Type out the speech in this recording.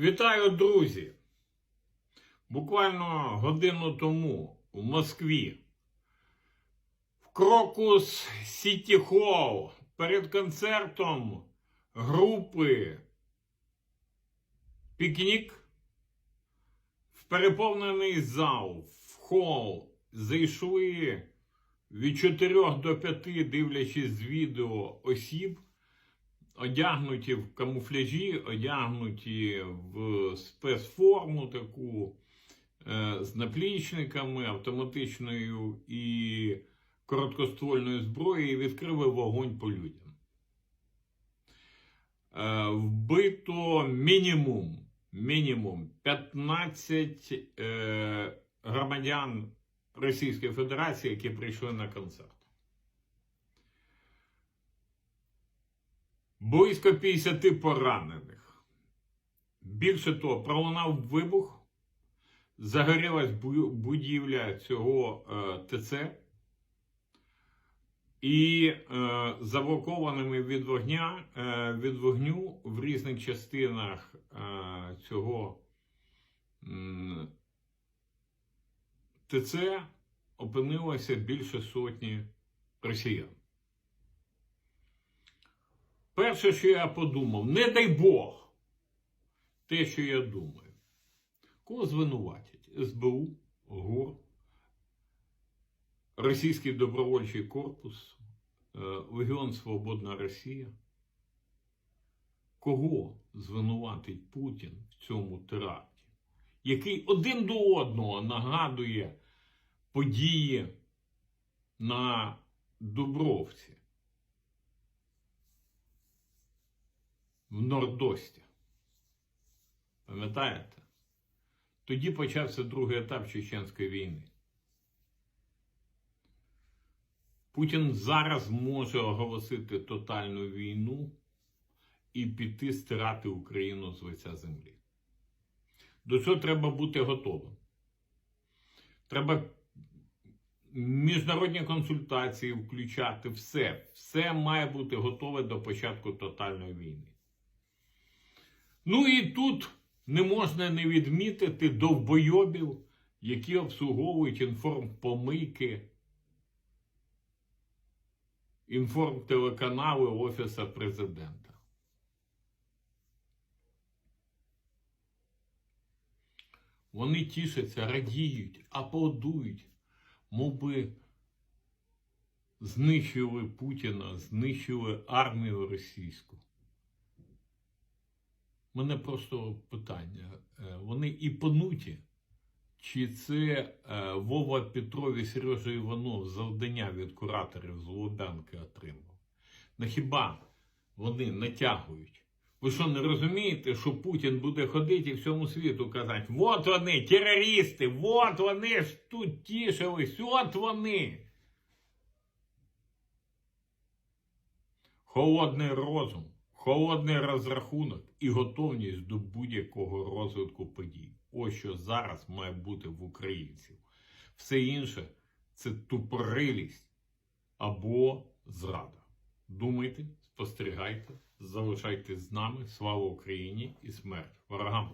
Вітаю, друзі! Буквально годину тому в Москві в Крокус Сіті Холл перед концертом групи Пікнік в переповнений зал, в хол зайшли від 4 до 5, дивлячись з відео осіб одягнуті в камуфляжі, одягнуті в спецформу таку е, з наплічниками, автоматичною і короткоствольною зброєю, і відкрили вогонь по людям. Е, вбито мінімум, мінімум 15 е, громадян Російської Федерації, які прийшли на концерт. Близько 50 поранених. Більше того, пролунав вибух, загорілась будівля цього е, ТЦ, і е, заблокованими від вогня, е, від вогню в різних частинах е, цього м, ТЦ опинилося більше сотні росіян. Перше, що я подумав, не дай Бог, те, що я думаю. Кого звинуватять? СБУ, ГУР, Російський добровольчий корпус, е, Легіон Свободна Росія. Кого звинуватить Путін в цьому теракті, який один до одного нагадує події на Дубровці? В Нордості. Пам'ятаєте? Тоді почався другий етап Чеченської війни. Путін зараз може оголосити тотальну війну і піти стирати Україну з лиця землі. До цього треба бути готовим. Треба міжнародні консультації включати все. Все має бути готове до початку тотальної війни. Ну і тут не можна не відмітити довбойобів, які обслуговують інформпомийки, інформтелеканали Офіса президента. Вони тішаться, радіють, аплодують, мов би знищили Путіна, знищили армію російську. Мене просто питання. Е, Вони і пануті, чи це е, Вова Петров і Сережа Іванов завдання від кураторів з Лубянки отримав? Ну хіба вони натягують? Ви що не розумієте, що Путін буде ходити і всьому світу казати, от вони, терористи, от вони ж тут тішились, от вони. Холодний розум, холодний розрахунок і готовність до будь-якого розвитку подій. Ось що зараз має бути в українців. Все інше це тупорилість або зрада. Думайте, спостерігайте, залишайтесь з нами. Слава Україні і смерть ворогам!